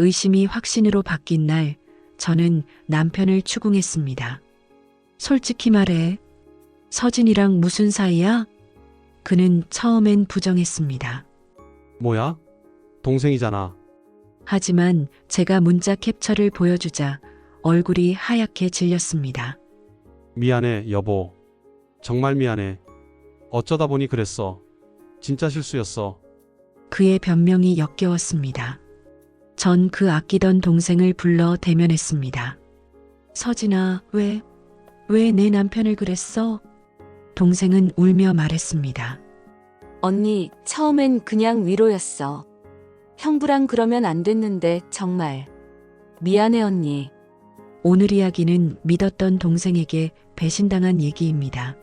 의심이 확신으로 바뀐 날 저는 남편을 추궁했습니다. 솔직히 말해. 서진이랑 무슨 사이야? 그는 처음엔 부정했습니다. 뭐야? 동생이잖아. 하지만 제가 문자 캡처를 보여주자 얼굴이 하얗게 질렸습니다. 미안해, 여보. 정말 미안해. 어쩌다 보니 그랬어. 진짜 실수였어. 그의 변명이 역겨웠습니다. 전 그 아끼던 동생을 불러 대면했습니다. 서진아, 왜, 왜 내 남편을 그랬어? 동생은 울며 말했습니다. 언니, 처음엔 그냥 위로였어. 형부랑 그러면 안 됐는데, 정말. 미안해, 언니. 오늘 이야기는 믿었던 동생에게 배신당한 얘기입니다.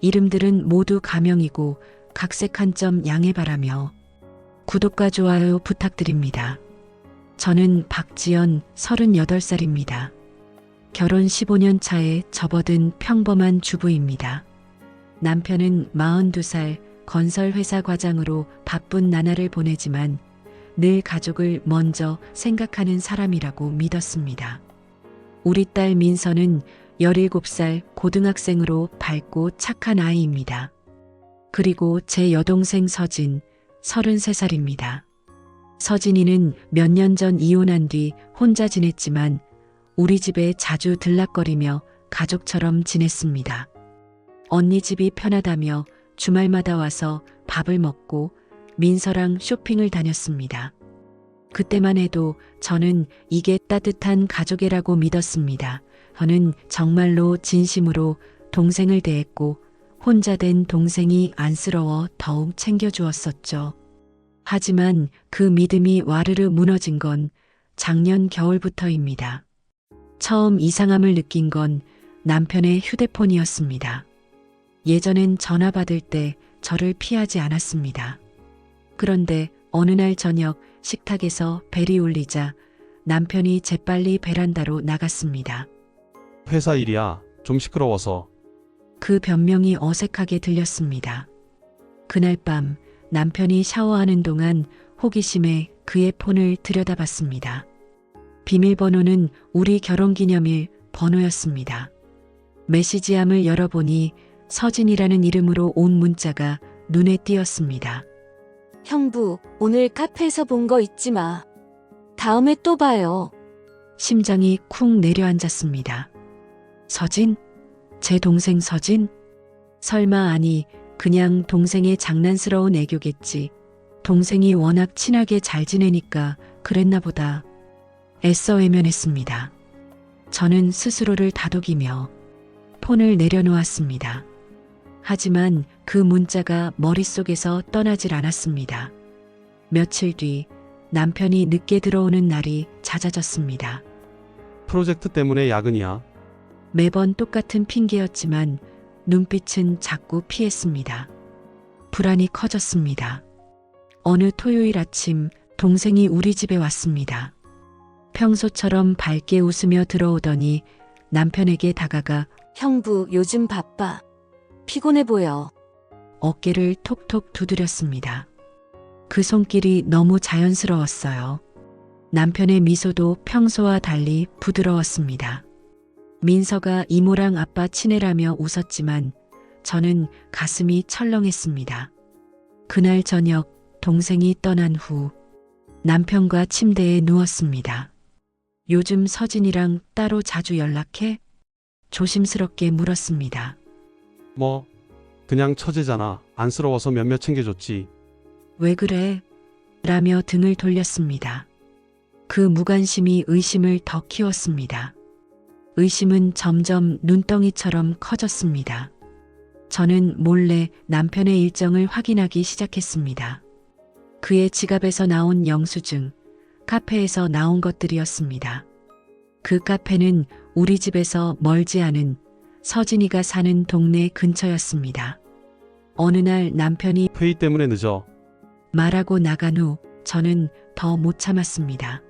이름들은 모두 가명이고 각색한 점 양해 바라며 구독과 좋아요 부탁드립니다. 저는 박지연 38살입니다. 결혼 15년 차에 접어든 평범한 주부입니다. 남편은 42살 건설회사 과장으로 바쁜 나날을 보내지만 늘 가족을 먼저 생각하는 사람이라고 믿었습니다. 우리 딸 민서는 17살 고등학생으로 밝고 착한 아이입니다. 그리고 제 여동생 서진, 33살입니다. 서진이는 몇 년 전 이혼한 뒤 혼자 지냈지만 우리 집에 자주 들락거리며 가족처럼 지냈습니다. 언니 집이 편하다며 주말마다 와서 밥을 먹고 민서랑 쇼핑을 다녔습니다. 그때만 해도 저는 이게 따뜻한 가족이라고 믿었습니다. 저는 정말로 진심으로 동생을 대했고 혼자 된 동생이 안쓰러워 더욱 챙겨주었었죠. 하지만 그 믿음이 와르르 무너진 건 작년 겨울부터입니다. 처음 이상함을 느낀 건 남편의 휴대폰이었습니다. 예전엔 전화 받을 때 저를 피하지 않았습니다. 그런데 어느 날 저녁 식탁에서 벨이 울리자 남편이 재빨리 베란다로 나갔습니다. 회사 일이야. 좀 시끄러워서. 그 변명이 어색하게 들렸습니다. 그날 밤 남편이 샤워하는 동안 호기심에 그의 폰을 들여다봤습니다. 비밀번호는 우리 결혼기념일 번호였습니다. 메시지함을 열어보니 서진이라는 이름으로 온 문자가 눈에 띄었습니다. 형부, 오늘 카페에서 본 거 잊지 마. 다음에 또 봐요. 심장이 쿵 내려앉았습니다. 서진? 제 동생 서진? 설마 아니, 그냥 동생의 장난스러운 애교겠지. 동생이 워낙 친하게 잘 지내니까 그랬나 보다. 애써 외면했습니다. 저는 스스로를 다독이며 폰을 내려놓았습니다. 하지만 그 문자가 머릿속에서 떠나질 않았습니다. 며칠 뒤 남편이 늦게 들어오는 날이 잦아졌습니다. 프로젝트 때문에 야근이야. 매번 똑같은 핑계였지만 눈빛은 자꾸 피했습니다. 불안이 커졌습니다. 어느 토요일 아침 동생이 우리 집에 왔습니다. 평소처럼 밝게 웃으며 들어오더니 남편에게 다가가 형부, 요즘 바빠. 피곤해 보여. 어깨를 톡톡 두드렸습니다. 그 손길이 너무 자연스러웠어요. 남편의 미소도 평소와 달리 부드러웠습니다. 민서가 이모랑 아빠 친해라며 웃었지만 저는 가슴이 철렁했습니다. 그날 저녁 동생이 떠난 후 남편과 침대에 누웠습니다. 요즘 서진이랑 따로 자주 연락해? 조심스럽게 물었습니다. 뭐, 그냥 처제잖아. 안쓰러워서 몇몇 챙겨줬지. 왜 그래? 라며 등을 돌렸습니다. 그 무관심이 의심을 더 키웠습니다. 의심은 점점 눈덩이처럼 커졌습니다. 저는 몰래 남편의 일정을 확인하기 시작했습니다. 그의 지갑에서 나온 영수증, 카페에서 나온 것들이었습니다. 그 카페는 우리 집에서 멀지 않은 서진이가 사는 동네 근처였습니다. 어느 날 남편이 회의 때문에 늦어. 말하고 나간 후 저는 더 못 참았습니다.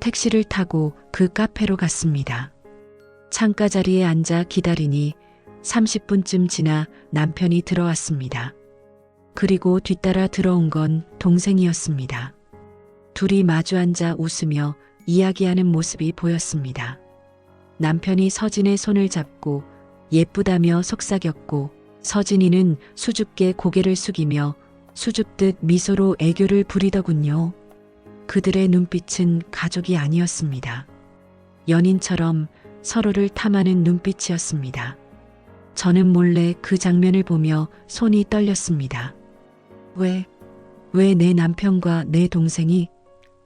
택시를 타고 그 카페로 갔습니다. 창가 자리에 앉아 기다리니 30분쯤 지나 남편이 들어왔습니다. 그리고 뒤따라 들어온 건 동생이었습니다. 둘이 마주 앉아 웃으며 이야기하는 모습이 보였습니다. 남편이 서진의 손을 잡고 예쁘다며 속삭였고 서진이는 수줍게 고개를 숙이며 수줍듯 미소로 애교를 부리더군요. 그들의 눈빛은 가족이 아니었습니다. 연인처럼 서로를 탐하는 눈빛이었습니다. 저는 몰래 그 장면을 보며 손이 떨렸습니다. 왜, 왜 내 남편과 내 동생이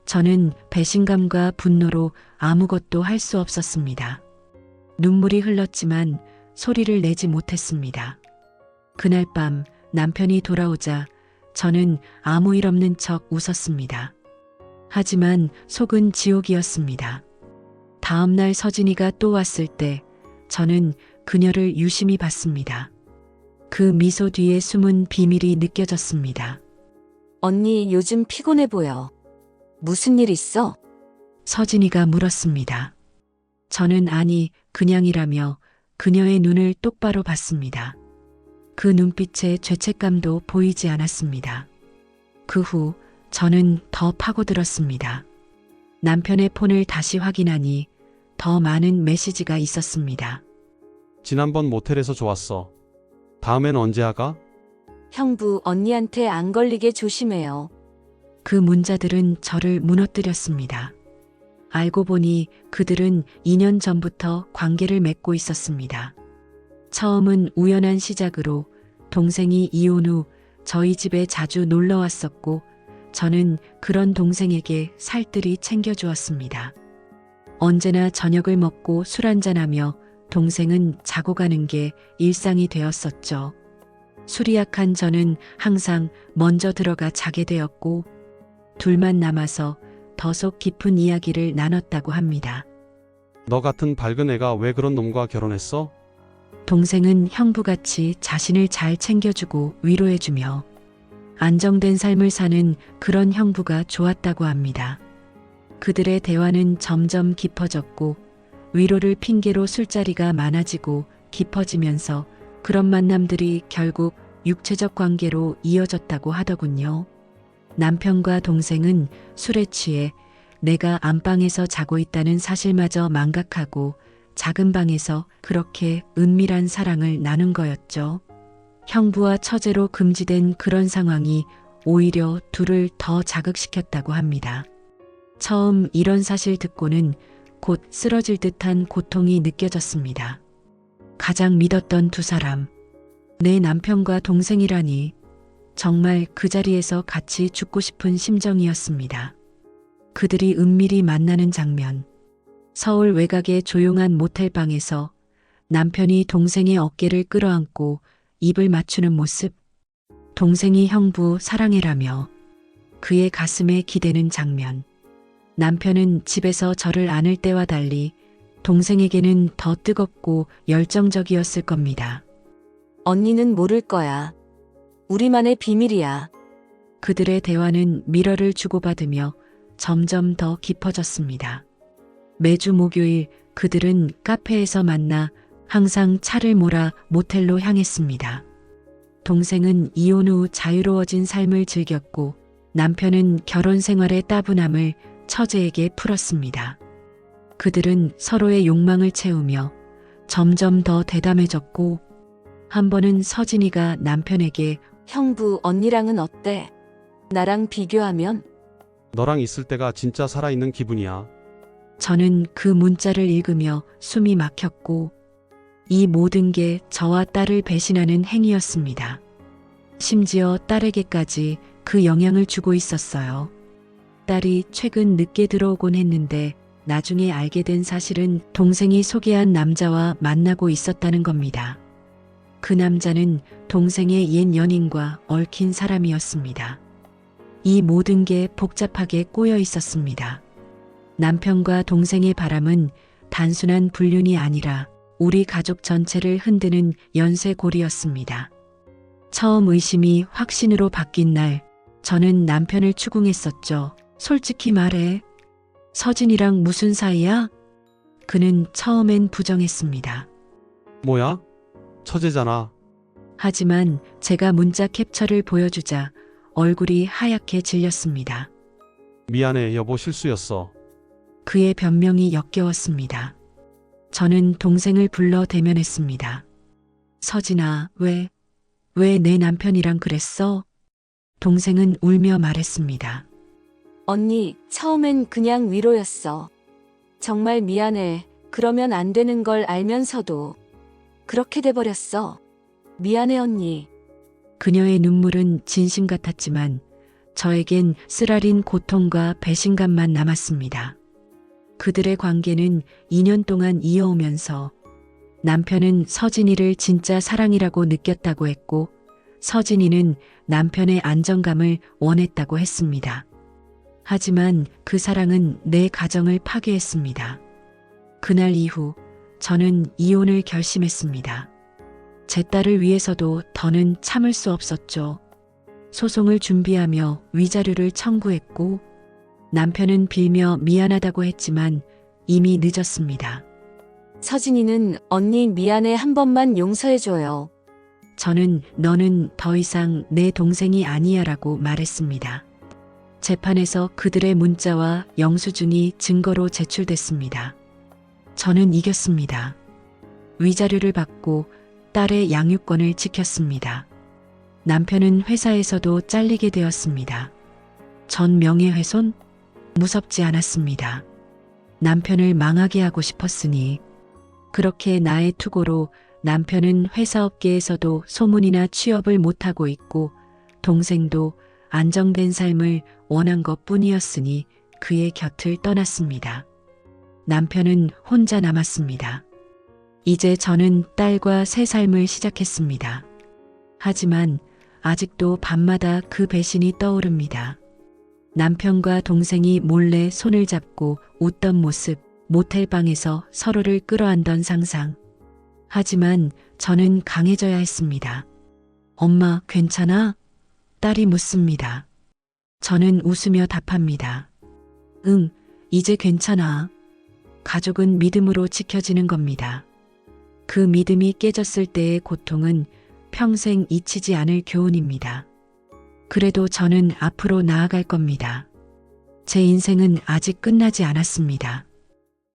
저는 배신감과 분노로 아무것도 할 수 없었습니다. 눈물이 흘렀지만 소리를 내지 못했습니다. 그날 밤 남편이 돌아오자 저는 아무 일 없는 척 웃었습니다. 하지만 속은 지옥이었습니다. 다음날 서진이가 또 왔을 때 저는 그녀를 유심히 봤습니다. 그 미소 뒤에 숨은 비밀이 느껴졌습니다. 언니 요즘 피곤해 보여. 무슨 일 있어? 서진이가 물었습니다. 저는 아니, 그냥이라며 그녀의 눈을 똑바로 봤습니다. 그 눈빛에 죄책감도 보이지 않았습니다. 그 후 저는 더 파고들었습니다. 남편의 폰을 다시 확인하니 더 많은 메시지가 있었습니다. 지난번 모텔에서 좋았어. 다음엔 언제 하가? 형부 언니한테 안 걸리게 조심해요. 그 문자들은 저를 무너뜨렸습니다. 알고 보니 그들은 2년 전부터 관계를 맺고 있었습니다. 처음은 우연한 시작으로 동생이 이혼 후 저희 집에 자주 놀러 왔었고 저는 그런 동생에게 살뜰히 챙겨주었습니다. 언제나 저녁을 먹고 술 한잔하며 동생은 자고 가는 게 일상이 되었었죠. 술이 약한 저는 항상 먼저 들어가 자게 되었고 둘만 남아서 더속 깊은 이야기를 나눴다고 합니다. 너 같은 밝은 애가 왜 그런 놈과 결혼했어? 동생은 형부같이 자신을 잘 챙겨주고 위로해주며 안정된 삶을 사는 그런 형부가 좋았다고 합니다. 그들의 대화는 점점 깊어졌고 위로를 핑계로 술자리가 많아지고 깊어지면서 그런 만남들이 결국 육체적 관계로 이어졌다고 하더군요. 남편과 동생은 술에 취해 내가 안방에서 자고 있다는 사실마저 망각하고 작은 방에서 그렇게 은밀한 사랑을 나눈 거였죠. 형부와 처제로 금지된 그런 상황이 오히려 둘을 더 자극시켰다고 합니다. 처음 이런 사실 듣고는 곧 쓰러질 듯한 고통이 느껴졌습니다. 가장 믿었던 두 사람, 내 남편과 동생이라니 정말 그 자리에서 같이 죽고 싶은 심정이었습니다. 그들이 은밀히 만나는 장면. 서울 외곽의 조용한 모텔 방에서 남편이 동생의 어깨를 끌어안고 입을 맞추는 모습. 동생이 형부 사랑해라며 그의 가슴에 기대는 장면. 남편은 집에서 저를 안을 때와 달리 동생에게는 더 뜨겁고 열정적이었을 겁니다. 언니는 모를 거야. 우리만의 비밀이야. 그들의 대화는 미러를 주고받으며 점점 더 깊어졌습니다. 매주 목요일 그들은 카페에서 만나 항상 차를 몰아 모텔로 향했습니다. 동생은 이혼 후 자유로워진 삶을 즐겼고 남편은 결혼 생활의 따분함을 처제에게 풀었습니다. 그들은 서로의 욕망을 채우며 점점 더 대담해졌고 한 번은 서진이가 남편에게 형부 언니랑은 어때? 나랑 비교하면 너랑 있을 때가 진짜 살아있는 기분이야. 저는 그 문자를 읽으며 숨이 막혔고 이 모든 게 저와 딸을 배신하는 행위였습니다. 심지어 딸에게까지 그 영향을 주고 있었어요. 딸이 최근 늦게 들어오곤 했는데 나중에 알게 된 사실은 동생이 소개한 남자와 만나고 있었다는 겁니다. 그 남자는 동생의 옛 연인과 얽힌 사람이었습니다. 이 모든 게 복잡하게 꼬여 있었습니다. 남편과 동생의 바람은 단순한 불륜이 아니라 우리 가족 전체를 흔드는 연쇄골이었습니다. 처음 의심이 확신으로 바뀐 날, 저는 남편을 추궁했었죠. 솔직히 말해. 서진이랑 무슨 사이야? 그는 처음엔 부정했습니다. 뭐야? 처제잖아. 하지만 제가 문자 캡처를 보여주자 얼굴이 하얗게 질렸습니다. 미안해, 여보 실수였어. 그의 변명이 역겨웠습니다. 저는 동생을 불러 대면했습니다. 서진아, 왜, 왜 내 남편이랑 그랬어? 동생은 울며 말했습니다. 언니, 처음엔 그냥 위로였어. 정말 미안해. 그러면 안 되는 걸 알면서도 그렇게 돼버렸어. 미안해, 언니. 그녀의 눈물은 진심 같았지만 저에겐 쓰라린 고통과 배신감만 남았습니다. 그들의 관계는 2년 동안 이어오면서 남편은 서진이를 진짜 사랑이라고 느꼈다고 했고 서진이는 남편의 안정감을 원했다고 했습니다. 하지만 그 사랑은 내 가정을 파괴했습니다. 그날 이후 저는 이혼을 결심했습니다. 제 딸을 위해서도 더는 참을 수 없었죠. 소송을 준비하며 위자료를 청구했고 남편은 빌며 미안하다고 했지만 이미 늦었습니다. 서진이는 언니 미안해 한 번만 용서해줘요. 저는 너는 더 이상 내 동생이 아니야라고 말했습니다. 재판에서 그들의 문자와 영수증이 증거로 제출됐습니다. 저는 이겼습니다. 위자료를 받고 딸의 양육권을 지켰습니다. 남편은 회사에서도 잘리게 되었습니다. 전 명예훼손? 무섭지 않았습니다. 남편을 망하게 하고 싶었으니 그렇게 나의 투고로 남편은 회사 업계에서도 소문이나 취업을 못하고 있고 동생도 안정된 삶을 원한 것 뿐이었으니 그의 곁을 떠났습니다. 남편은 혼자 남았습니다. 이제 저는 딸과 새 삶을 시작했습니다. 하지만 아직도 밤마다 그 배신이 떠오릅니다. 남편과 동생이 몰래 손을 잡고 웃던 모습, 모텔방에서 서로를 끌어안던 상상. 하지만 저는 강해져야 했습니다. 엄마, 괜찮아? 딸이 묻습니다. 저는 웃으며 답합니다. 응, 이제 괜찮아. 가족은 믿음으로 지켜지는 겁니다. 그 믿음이 깨졌을 때의 고통은 평생 잊히지 않을 교훈입니다. 그래도 저는 앞으로 나아갈 겁니다. 제 인생은 아직 끝나지 않았습니다.